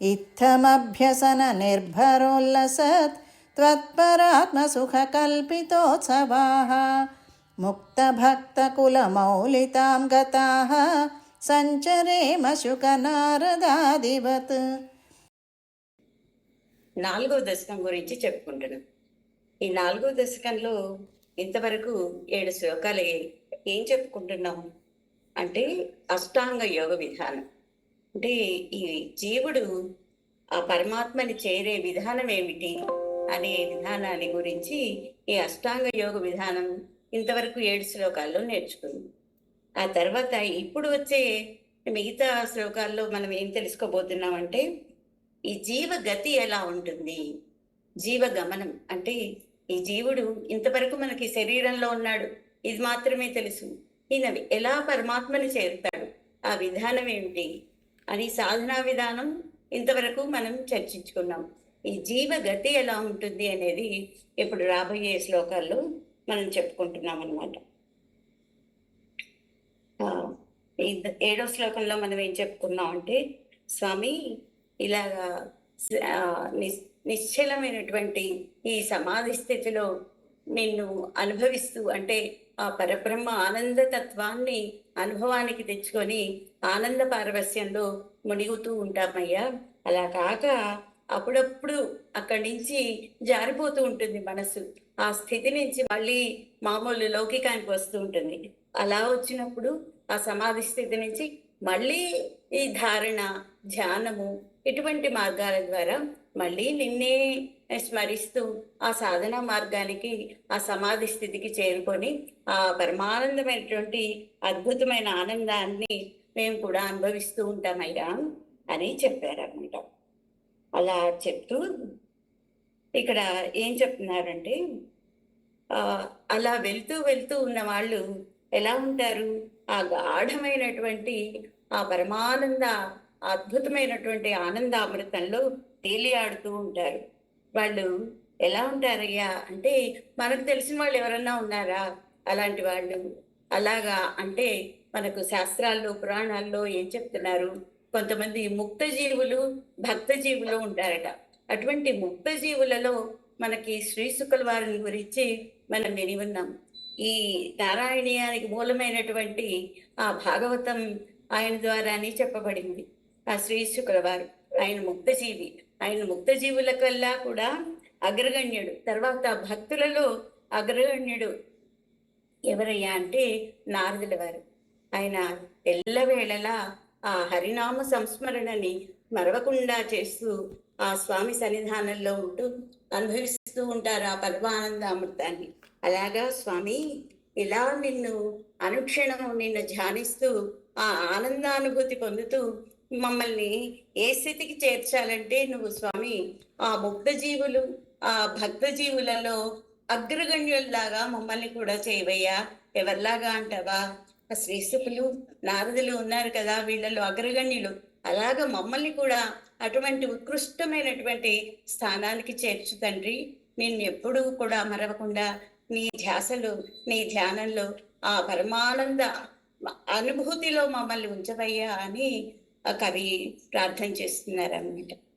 ఇత్తమభ్యసన నిర్భరోల్లసత్ त्वत्परात्मसुखकल्पितोत्सवाः मुक्तभक्तकुलमौलितां गताः सञ्चरेम शुकनारदादिवत् నాలుగో దశకం గురించి చెప్పుకుంటున్నాం ఈ నాలుగో దశకంలో ఇంతవరకు ఏడు శ్లోకాలు ఏ- ఏం చెప్పుకుంటున్నాం అంటే అష్టాంగ యోగ విధానం అంటే ఈ జీవుడు ఆ పరమాత్మని చేరే విధానం ఏమిటి అనే విధానాన్ని గురించి ఈ అష్టాంగ యోగ విధానం ఇంతవరకు ఏడు శ్లోకాల్లో నేర్చుకుంది. ఆ తర్వాత ఇప్పుడు వచ్చే మిగతా శ్లోకాల్లో మనం ఏం తెలుసుకోబోతున్నాం అంటే ఈ జీవ గతి ఎలా ఉంటుంది? జీవ గమనం అంటే ఈ జీవుడు ఇంతవరకు మనకి శరీరంలో ఉన్నాడు ఇది మాత్రమే తెలుసు. ఈయన ఎలా పరమాత్మని చేరుతాడు? ఆ విధానం ఏమిటి? అని సాధనా విధానం ఇంతవరకు మనం చర్చించుకున్నాం. ఈ జీవ గతి ఎలా ఉంటుంది అనేది ఇప్పుడు రాబోయే శ్లోకాల్లో మనం చెప్పుకుంటున్నాం అనమాట ఏడో శ్లోకంలో మనం ఏం చెప్పుకున్నాం అంటే స్వామి ఇలాగా నిశ్చలమైనటువంటి ఈ సమాధి స్థితిలో నిన్ను అనుభవిస్తూ అంటే ఆ పరబ్రహ్మ ఆనంద తత్వాన్ని అనుభవానికి తెచ్చుకొని ఆనంద పారవస్యంలో మునిగుతూ ఉంటామయ్యా. అలా కాక అప్పుడప్పుడు అక్కడి నుంచి జారిపోతూ ఉంటుంది మనసు ఆ స్థితి నుంచి మళ్ళీ మామూలు లౌకికానికి వస్తూ ఉంటుంది. అలా వచ్చినప్పుడు ఆ సమాధి స్థితి నుంచి మళ్ళీ ఈ ధారణ ధ్యానము ఇటువంటి మార్గాల ద్వారా మళ్ళీ నిన్నే స్మరిస్తూ ఆ సాధన మార్గానికి ఆ సమాధి స్థితికి చేరుకొని ఆ పరమానందమైనటువంటి అద్భుతమైన ఆనందాన్ని మేము కూడా అనుభవిస్తూ ఉంటామయ్యా అని చెప్పారనమాట అలా చెప్తూ ఇక్కడ ఏం చెప్తున్నారంటే అలా వెళ్తూ వెళ్తూ ఉన్న వాళ్ళు ఎలా ఉంటారు? ఆ గాఢమైనటువంటి ఆ పరమానంద అద్భుతమైనటువంటి ఆనందామృతంలో తేలియాడుతూ ఉంటారు. వాళ్ళు ఎలా ఉంటారయ్యా? అంటే మనకు తెలిసిన వాళ్ళు ఎవరన్నా ఉన్నారా? అలాంటి వాళ్ళు. అలాగా అంటే మనకు శాస్త్రాల్లో పురాణాల్లో ఏం చెప్తున్నారు? కొంతమంది ముక్త జీవులు భక్త జీవులు ఉంటారట. అటువంటి ముక్త జీవులలో మనకి శ్రీశుకుల వారిని గురించి మనం విని ఉన్నాం. ఈ నారాయణీయానికి మూలమైనటువంటి ఆ భాగవతం ఆయన ద్వారానే చెప్పబడింది. ఆ శ్రీశుకుల వారు ఆయన ముక్తజీవి. ఆయన ముక్తజీవుల కల్లా కూడా అగ్రగణ్యుడు. తర్వాత భక్తులలో అగ్రగణ్యుడు ఎవరయ్యా అంటే నారదుల వారు. ఆయన ఎల్లవేళలా ఆ హరినామ సంస్మరణని మరవకుండా చేస్తూ ఆ స్వామి సన్నిధానంలో ఉంటూ అనుభవిస్తూ ఉంటారు ఆ పరమానంద అమృతాన్ని అలాగా స్వామి ఇలా నిన్ను అనుక్షణం నిన్ను ధ్యానిస్తూ ఆ ఆనందానుభూతి పొందుతూ మమ్మల్ని ఏ స్థితికి చేర్చాలంటే నువ్వు స్వామి ఆ ముగ్ధ జీవులు ఆ భక్త జీవులలో అగ్రగణ్యుల్లాగా మమ్మల్ని కూడా చేయవయ్యా. ఎవరిలాగా అంటావా? శ్రీసుకులు నారదులు ఉన్నారు కదా వీళ్ళలో అగ్రగణ్యులు. అలాగా మమ్మల్ని కూడా అటువంటి ఉత్కృష్టమైనటువంటి స్థానానికి చేర్చు తండ్రి. నేను ఎప్పుడూ కూడా మరవకుండా నీ ధ్యాసలో నీ ధ్యానంలో ఆ పరమానంద అనుభూతిలో మమ్మల్ని ఉంచవయ్యా అని కవి ప్రార్థన చేస్తున్నారన్నమాట.